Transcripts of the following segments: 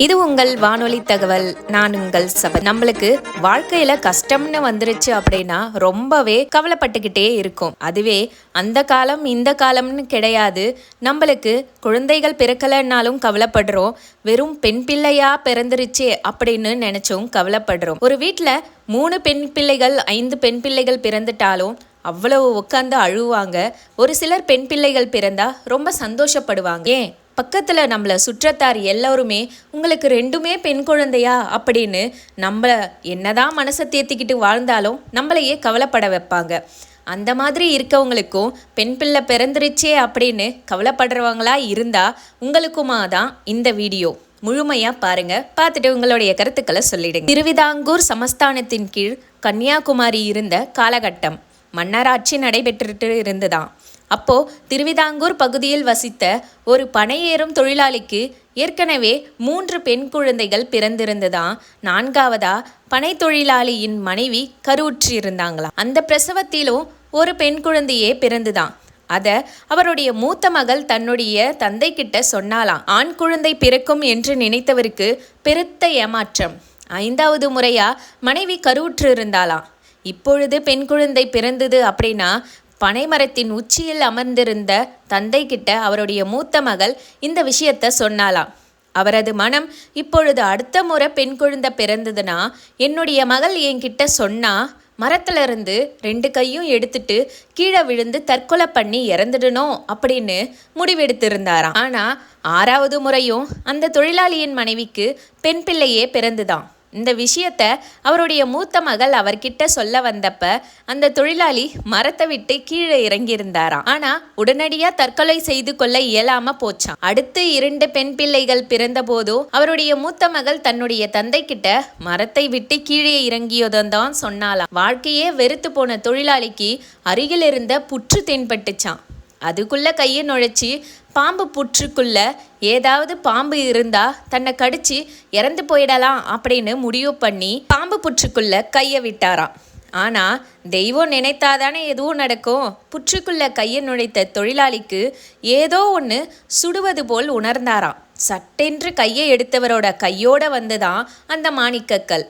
இது உங்கள் வானொலி தகவல். நான் உங்கள் சபை நம்மளுக்கு வாழ்க்கையில கஷ்டம்னு வந்துருச்சு அப்படின்னா ரொம்பவே கவலைப்பட்டுக்கிட்டே இருக்கும். அதுவே அந்த காலம் இந்த காலம்னு கிடையாது. நம்மளுக்கு குழந்தைகள் பிறக்கலைன்னாலும் கவலைப்படுறோம். வெறும் பெண் பிள்ளையா பிறந்துருச்சே அப்படின்னு நினைச்சும் கவலைப்படுறோம். ஒரு வீட்டில் மூணு பெண் பிள்ளைகள் ஐந்து பெண் பிள்ளைகள் பிறந்துட்டாலும் அவ்வளவு உட்காந்து அழுவாங்க. ஒரு சிலர் பெண் பிள்ளைகள் பிறந்தா ரொம்ப சந்தோஷப்படுவாங்க. ஏன்? பக்கத்தில் நம்மளை சுற்றத்தார் எல்லோருமே உங்களுக்கு ரெண்டுமே பெண் குழந்தையா? அப்படின்னு நம்மளை என்னதான் மனசை தேத்திக்கிட்டு வாழ்ந்தாலும் நம்மளையே கவலைப்பட வைப்பாங்க. அந்த மாதிரி இருக்கவங்களுக்கும் பெண் பிள்ளை பிறந்துருச்சே அப்படின்னு கவலைப்படுறவங்களா இருந்தா உங்களுக்குமா தான் இந்த வீடியோ. முழுமையா பாருங்க. பார்த்துட்டு உங்களுடைய கருத்துக்களை சொல்லிடுங்க. திருவிதாங்கூர் சமஸ்தானத்தின் கீழ் கன்னியாகுமரி இருந்த காலகட்டம் மன்னராட்சி நடைபெற்றுட்டு இருந்துதான். அப்போ திருவிதாங்கூர் பகுதியில் வசித்த ஒரு பனையேறும் தொழிலாளிக்கு ஏற்கனவே மூன்று பெண் குழந்தைகள் பிறந்திருந்ததாம் நான்காவதா? பனை தொழிலாளியின் மனைவி கருவுற்றிருந்தாங்களாம் அந்த பிரசவத்திலும் ஒரு பெண் குழந்தையே பிறந்துதான் அதை அவருடைய மூத்த மகள் தன்னுடைய தந்தை கிட்ட சொன்னாலாம் ஆண் குழந்தை பிறக்கும் என்று நினைத்தவருக்கு பெருத்த ஏமாற்றம். ஐந்தாவது முறையா மனைவி கருவுற்று இருந்தாலாம் இப்பொழுது பெண் குழந்தை பிறந்தது அப்படின்னா பனைமரத்தின் உச்சியில் அமர்ந்திருந்த தந்தை கிட்ட அவருடைய மூத்த மகள் இந்த விஷயத்த சொன்னாலாம் அவரது மனம் இப்பொழுது அடுத்த முறை பெண் குழந்தை பிறந்ததுன்னா என்னுடைய மகள் என்கிட்ட சொன்னா மரத்திலிருந்து ரெண்டு கையும் எடுத்துட்டு கீழே விழுந்து தற்கொலை பண்ணி இறந்துடணும் அப்படின்னு முடிவெடுத்திருந்தாராம். ஆனால் ஆறாவது முறையும் அந்த தொழிலாளியின் மனைவிக்கு பெண் பிள்ளையே பிறந்துதான். இந்த விஷயத்த அவருடைய மூத்த மகள் அவர்கிட்ட சொல்ல வந்தப்ப அந்த தொழிலாளி மரத்தை விட்டு கீழே இறங்கியிருந்தாராம். ஆனா உடனடியா தற்கொலை செய்து கொள்ள இயலாம போச்சான் அடுத்து இரண்டு பெண் பிள்ளைகள் பிறந்த போதும் அவருடைய மூத்த மகள் தன்னுடைய தந்தை கிட்ட மரத்தை விட்டு கீழே இறங்கியதான் சொன்னாலாம் வாழ்க்கையே வெறுத்து போன தொழிலாளிக்கு அருகில் இருந்த புற்று தென்பட்டுச்சான் அதுக்குள்ள கையை நுழைச்சி பாம்பு புற்றுக்குள்ள ஏதாவது பாம்பு இருந்தா தன்னை கடிச்சு இறந்து போயிடலாம் அப்படின்னு முடிவு பண்ணி பாம்பு புற்றுக்குள்ள கையை விட்டாராம். ஆனா தெய்வம் நினைத்தாதானே எதுவும் நடக்கும்? புற்றுக்குள்ள கையை நுழைத்த தொழிலாளிக்கு ஏதோ ஒன்று சுடுவது போல் உணர்ந்தாராம். சட்டென்று கையை எடுத்தவரோட கையோட வந்துதான் அந்த மாணிக்கக்கல்.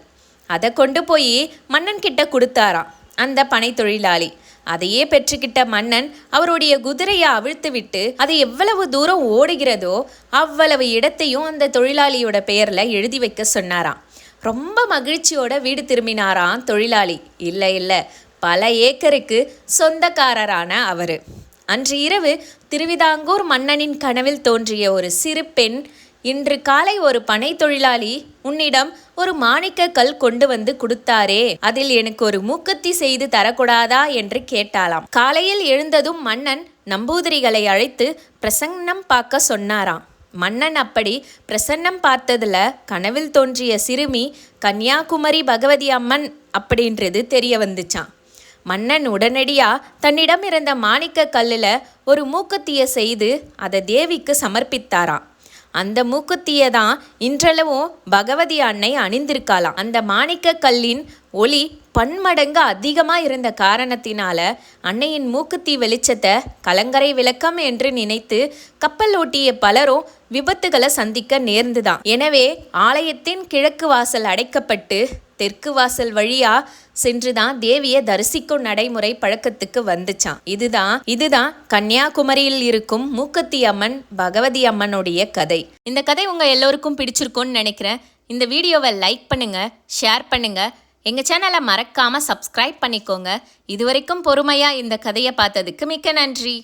அதை கொண்டு போய் மன்னன் கிட்ட கொடுத்தாராம் அந்த பனை தொழிலாளி. அதையே பெற்றுக்கிட்ட மன்னன் அவருடைய குதிரையை அவிழ்த்துவிட்டு அது எவ்வளவு தூரம் ஓடுகிறதோ அவ்வளவு இடத்தையும் அந்த தொழிலாளியோட பெயரில் எழுதி வைக்க சொன்னாராம். ரொம்ப மகிழ்ச்சியோட வீடு திரும்பினாராம் தொழிலாளி. இல்லை இல்லை. பல ஏக்கருக்கு சொந்தக்காரரான அவர். அன்று இரவு திருவிதாங்கூர் மன்னனின் கனவில் தோன்றிய ஒரு சிறு பெண் இன்று காலை ஒரு பனை தொழிலாளி உன்னிடம் ஒரு மாணிக்க கல் கொண்டு வந்து கொடுத்தாரே அதில் எனக்கு ஒரு மூக்கத்தி செய்து தரக்கூடாதா என்று கேட்டாளாம். காலையில் எழுந்ததும் மன்னன் நம்பூதிரிகளை அழைத்து பிரசன்னம் பார்க்க சொன்னாராம். மன்னன் அப்படி பிரசன்னம் பார்த்ததுல கனவில் தோன்றிய சிறுமி கன்னியாகுமரி பகவதி அம்மன் அப்படின்றது தெரிய வந்துச்சான் மன்னன் உடனடியா தன்னிடம் இருந்த மாணிக்க கல்லில் ஒரு மூக்கத்திய செய்து அதை தேவிக்கு சமர்ப்பித்தாராம். அந்த மூக்குத்தியை தான் இன்றளவும் பகவதி அன்னை அணிந்திருக்காளாம். அந்த மாணிக்க கல்லின் ஒளி பன்மடங்கு அதிகமாக இருந்த காரணத்தினால அன்னையின் மூக்குத்தி வெளிச்சத்தை கலங்கரை விளக்கம் என்று நினைத்து கப்பல் ஓட்டிய பலரும் விபத்துகளை சந்திக்க நேர்ந்துதான். எனவே ஆலயத்தின் கிழக்கு வாசல் அடைக்கப்பட்டு தெற்கு வாசல் வழியா சென்றுதான் தேவிய தரிசிக்கும் நடைமுறை பழக்கத்துக்கு வந்துச்சான். இதுதான் இதுதான் கன்னியாகுமரியில் இருக்கும் மூக்கத்தி அம்மன் பகவதி அம்மனுடைய கதை. இந்த கதை உங்க எல்லோருக்கும் பிடிச்சிருக்கும்னு நினைக்கிறேன். இந்த வீடியோவை லைக் பண்ணுங்க ஷேர் பண்ணுங்க. எங்கள் சேனலை மறக்காமல் சப்ஸ்கிரைப் பண்ணிக்கோங்க. இதுவரைக்கும் பொறுமையாக இந்த கதையை பார்த்ததுக்கு மிக்க நன்றி.